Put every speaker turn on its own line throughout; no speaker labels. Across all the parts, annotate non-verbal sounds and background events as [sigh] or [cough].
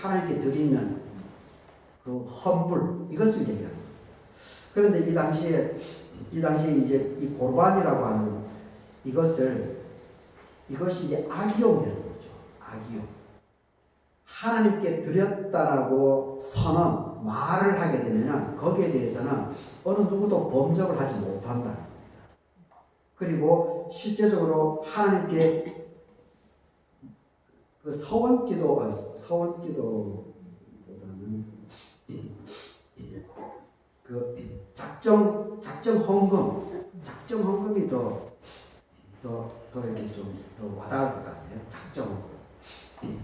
하나님께 드리는 그 헌불 이것을 얘기하는 겁니다. 그런데 이 당시에 이 당시에 이제 이 고르반이라고 하는 이것을 이것이 이제 악이용되는 거죠. 악이용. 하나님께 드렸다라고 선언 말을 하게 되면은 거기에 대해서는 어느 누구도 범접을 하지 겁니다. 그리고 실제적으로 하나님께 그 서원기도 서원기도보다는 그 작정 작정 헌금 작정 헌금이 더 더 더 이렇게 좀 더 와닿을 것 같아요. 작정 헌금.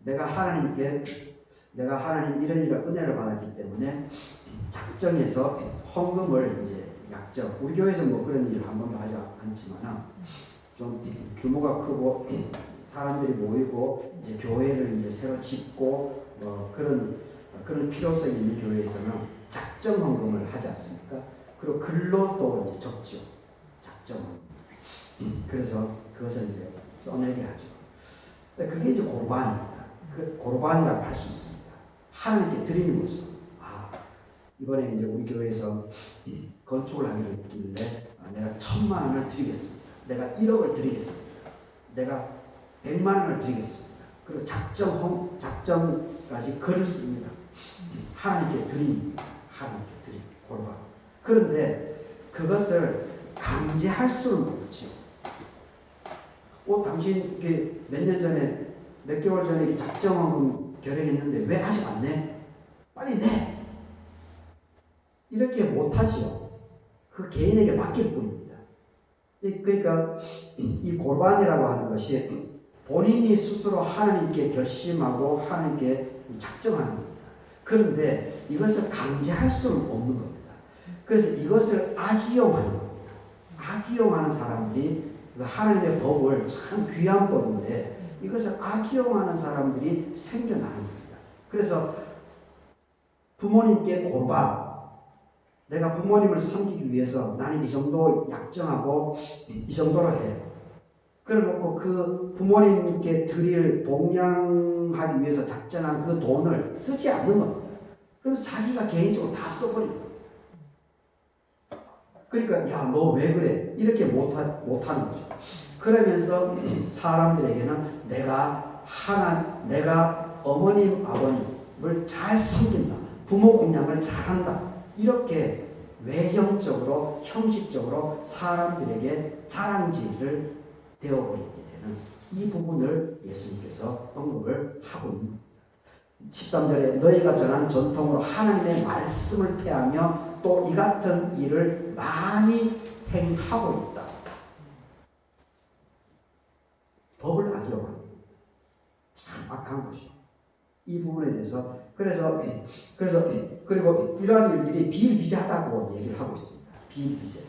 내가 하나님께 내가 하나님 이런 이런 은혜를 받았기 때문에 작정해서 헌금을 이제 약정 우리 교회에서 뭐 그런 일을 한 번도 하지 않지만은 좀 규모가 크고 사람들이 모이고 이제 교회를 이제 새로 짓고 뭐 그런 그런 필요성이 있는 교회에서는 작정 헌금을 하지 않습니까? 그리고 글로 또 이제 적죠. 작정 헌금. 그래서 그것을 이제 써내게 하죠. 그게 이제 고르반입니다. 그 고르반이라고 할 수 있습니다. 하나님께 드리는 거죠. 아 이번에 이제 우리 교회에서 건축을 하기로 했길래 아, 내가 천만 원을 드리겠습니다. 내가 1억을 드리겠습니다. 내가 100만 원을 드리겠습니다. 그리고 작정 헌 작정까지 글을 씁니다. 하나님께 드립니다. 하나님께 드림 고르반. 그런데 그것을 강제할 수는 없죠. 어, 당신 이게 몇 년 전에 몇 개월 전에 이렇게 작정헌금 결액했는데 왜 아직 안 내? 빨리 내. 이렇게 못하지요. 그 개인에게 맡길 뿐입니다. 이- 그러니까 이 골반이라고 하는 것이 본인이 스스로 하나님께 결심하고 하나님께 작정하는 겁니다. 그런데 이것을 강제할 수는 없는 겁니다. 그래서 이것을 악이용하는 겁니다. 악이용하는 사람들이 그 하나님의 법을 참 귀한 법인데 이것을 악이용하는 사람들이 생겨나는 겁니다. 그래서 부모님께 골반 내가 부모님을 섬기기 위해서 나는 이 정도 약정하고 이 정도로 해. 그래놓고 그 부모님께 드릴 봉양하기 위해서 작정한 그 돈을 쓰지 않는 겁니다. 그래서 자기가 개인적으로 다 써버리는 겁니다. 그러니까 야 너 왜 그래 이렇게 못하, 못하는 거죠. 그러면서 [clears throat] 사람들에게는 내가 하나 내가 어머님 아버님을 잘 섬긴다 부모 공양을 잘한다 이렇게 외형적으로 형식적으로 사람들에게 자랑질을 되어버리게 되는 이 부분을 예수님께서 언급을 하고 있는 겁니다. 13절에 너희가 전한 전통으로 하나님의 말씀을 폐하며 또 이 같은 일을 많이 행하고 있다. 법을 악용하는 참 악한 것이죠. 이 부분에 대해서 그래서 그래서 그리고 이러한 일들이 비일비재하다고 얘기를 하고 있습니다. 비일비재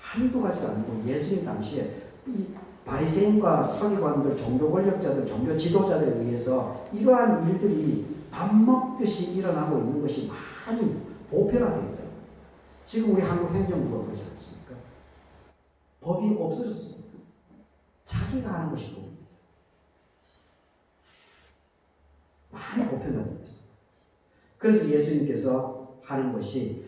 한두 가지가 아니고 예수님 당시에 이 바리새인과 서기관들, 종교 권력자들, 종교 지도자들에 의해서 이러한 일들이 밥 먹듯이 일어나고 있는 것이 많이 보편화되어 있다. 지금 우리 한국 행정부가 그러지 않습니까? 법이 없어졌습니다. 자기가 하는 것이 법입니다. 많이 보편화되고 있습니다. 그래서 예수님께서 하는 것이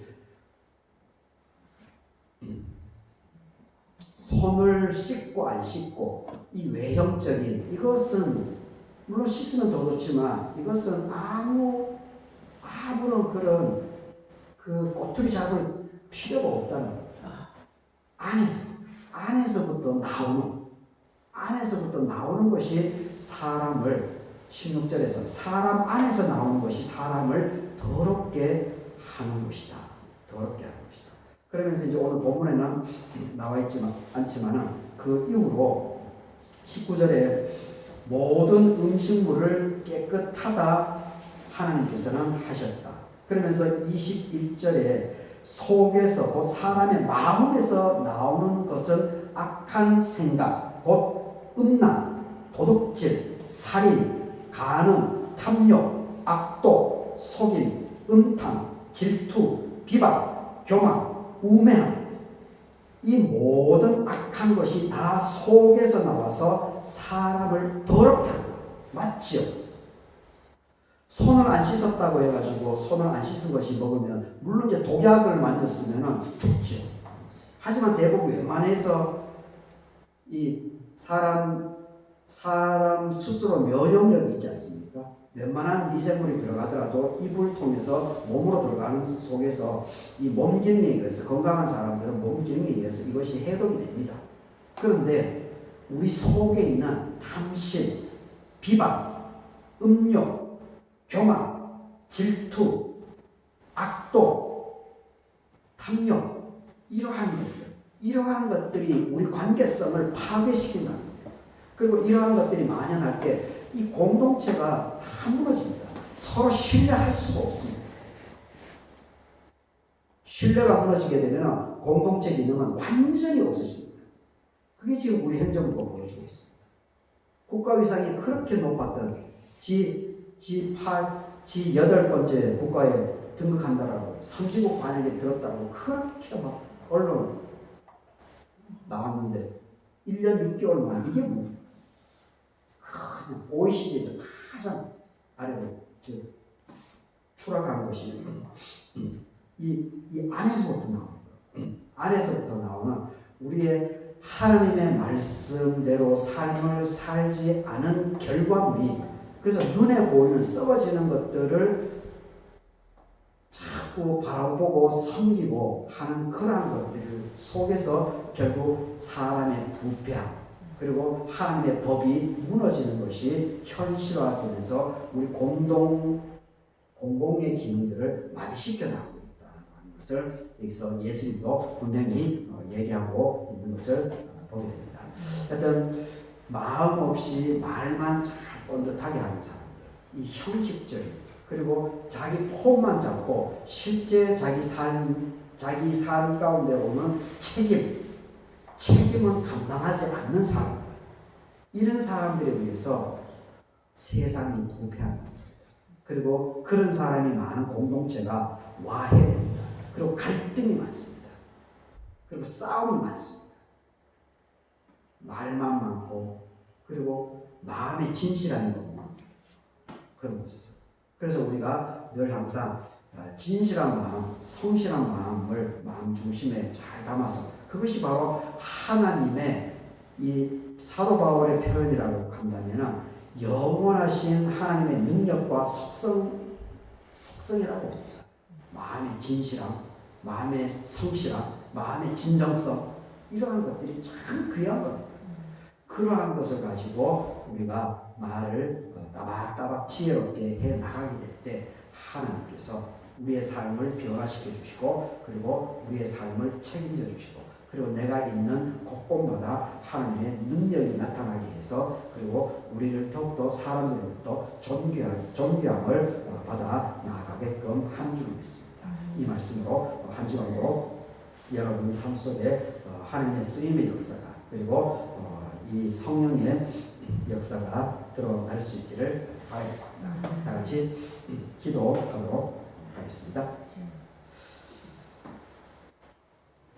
손을 씻고 안 씻고 이 외형적인 이것은 물론 씻으면 더 좋지만 이것은 아무 아무런 그런 그 꼬투리 잡을 필요가 없다는 겁니다. 안에서 안에서부터 나오는 안에서부터 나오는 것이 사람을 16절에서 사람 안에서 나오는 것이 사람을 더럽게 하는 것이다. 더럽게 하는. 그러면서 이제 오늘 본문에는 나와 있지만 않지만은 그 이후로 19절에 모든 음식물을 깨끗하다 하나님께서는 하셨다. 그러면서 21절에 속에서 곧 사람의 마음에서 나오는 것은 악한 생각, 곧 음란, 도둑질, 살인, 간음, 탐욕, 악독, 속임, 음탕, 질투, 비방, 교만, 우매함 이 모든 악한 것이 다 속에서 나와서 사람을 더럽게 한다. 맞죠? 손을 안 씻었다고 해가지고 손을 안 씻은 것이 먹으면 물론 이제 독약을 만졌으면 죽죠. 하지만 대부분 웬만해서 이 사람 사람 스스로 면역력이 있지 않습니까? 웬만한 미생물이 들어가더라도 이불 통해서 몸으로 들어가는 속에서 이 몸 기능에 의해서 건강한 사람들은 몸 기능에 의해서 이것이 해독이 됩니다. 그런데 우리 속에 있는 탐심, 비방, 음욕, 교만, 질투, 악독, 탐욕 이러한 것들, 이러한 것들이 우리 관계성을 파괴시킨다는 거예요. 그리고 이러한 것들이 만연할 때 이 공동체가 다 무너집니다. 서로 신뢰할 수가 없습니다. 신뢰가 무너지게 되면 공동체 기능은 완전히 없어집니다. 그게 지금 우리 행정부가 보여주고 있습니다. 국가 위상이 그렇게 높았던 지, 지8, 지8번째 국가에 등극한다라고 30억 반역에 들었다고 그렇게 막 언론 나왔는데 1년 6개월 만에 이게 뭐 그냥 OECD에서 가장 아래로 저 추락한 것이 이, 이 안에서부터 나오는 거예요. 안에서부터 나오는 우리의 하나님의 말씀대로 삶을 살지 않은 결과물이 그래서 눈에 보이는 썩어지는 것들을 자꾸 바라보고 섬기고 하는 그러한 것들 속에서 결국 사람의 부패함 그리고 하나님의 법이 무너지는 것이 현실화되면서 우리 공동 공공의 기능들을 마비시켜 나가고 있다는 것을 여기서 예수님도 분명히 어, 얘기하고 있는 것을 어, 보게 됩니다. 하여튼 마음 없이 말만 잘 번듯하게 하는 사람들, 이 형식적인 그리고 자기 폼만 잡고 실제 자기 삶 자기 삶 가운데 오는 책임 책임은 감당하지 않는 사람들. 이런 사람들에 의해서 세상이 부패합니다. 그리고 그런 사람이 많은 공동체가 와해됩니다. 그리고 갈등이 많습니다. 그리고 싸움이 많습니다. 말만 많고 그리고 마음에 진실한 것만 그런 곳에서 그래서 우리가 늘 항상 진실한 마음, 성실한 마음을 마음 중심에 잘 담아서 그것이 바로 하나님의 이 사도 바울의 표현이라고 한다면 영원하신 하나님의 능력과 속성, 속성이라고 봅니다. 마음의 진실함, 마음의 성실함, 마음의 진정성, 이러한 것들이 참 귀한 겁니다. 그러한 것을 가지고 우리가 말을 따박따박 지혜롭게 해 나가게 될 때 하나님께서 우리의 삶을 변화시켜 주시고 그리고 우리의 삶을 책임져 주시고 그리고 내가 있는 곳곳마다 하나님의 능력이 나타나게 해서 그리고 우리를 더욱더 사람들로부터 존귀한, 존귀함을 어, 받아 나아가게끔 하는 줄 믿습니다. 이 말씀으로 한 주간도 여러분 삶 속에 어, 하나님의 쓰임의 역사가 그리고 어, 이 성령의 역사가 드러날 수 있기를 바라겠습니다. 다 같이 기도하도록 하겠습니다.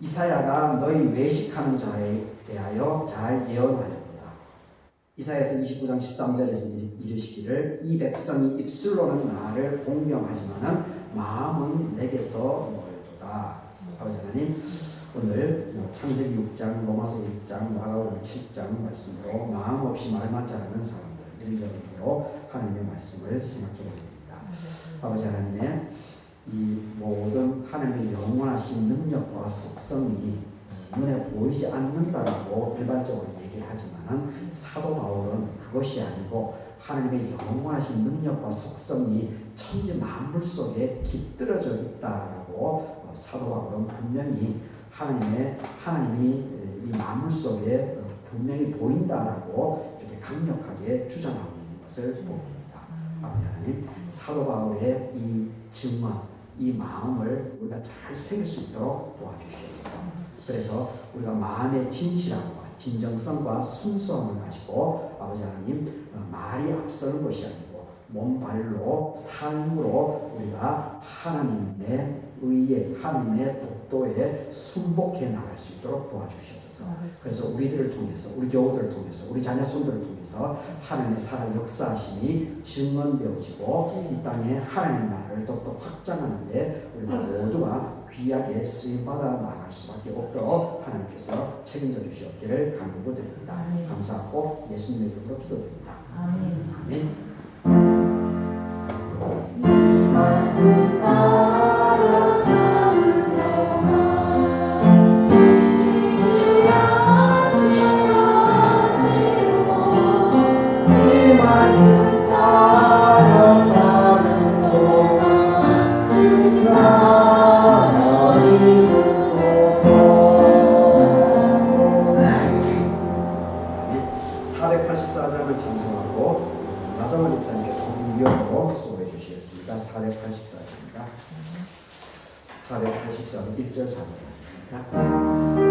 이사야가 너희 외식하는 자에 대하여 잘 예언하였도다. 이사야서 29장 13절에서 이르시기를 이 백성이 입술로는 나를 공경하지만은 마음은 내게서 멀도다. 아버지 하나님 오늘 창세기 6장, 로마서 1장, 마가복음 7장 말씀으로 마음 없이 말만 잘하는 사람들 일점으로 하나님의 말씀을 생각해 봅니다. 아버지 하나님의 이 모든 하나님의 영원하신 능력과 속성이 눈에 보이지 않는다라고 일반적으로 얘기를 하지만 사도 바울은 그것이 아니고 하나님의 영원하신 능력과 속성이 천지 만물 속에 깃들어져 있다라고 사도 바울은 분명히 하나님의 하나님이 이 만물 속에 분명히 보인다라고 이렇게 강력하게 주장하고 있는 것을 보입니다. 아버지 하나님 사도 바울의 이 증언 이 마음을 우리가 잘 새길 수 있도록 도와주시옵소서. 그래서 우리가 마음의 진실함과 진정성과 순수함을 가지고 아버지 하나님 어, 말이 앞서는 것이 아니고 몸발로 삶으로 우리가 하나님의 의에 하나님의 복도에 순복해 나갈 수 있도록 도와주시옵소서. 주옵소서. 그래서 우리들을 통해서 우리 교우들을 통해서 우리 자녀 손들을 통해서 하나님의 살아 역사하심이 증언되어지고 이 땅에 하나님 나라를 더욱더 확장하는데 우리가 모두가 귀하게 쓰임 받아 나갈 수밖에 없도록 하나님께서 책임져 주시옵기를 간구로 드립니다. 감사하고 예수님의 이름으로 기도드립니다.
아멘.
아멘.
말씀 따
484장입니다. 484장 1절 4절 하겠습니다.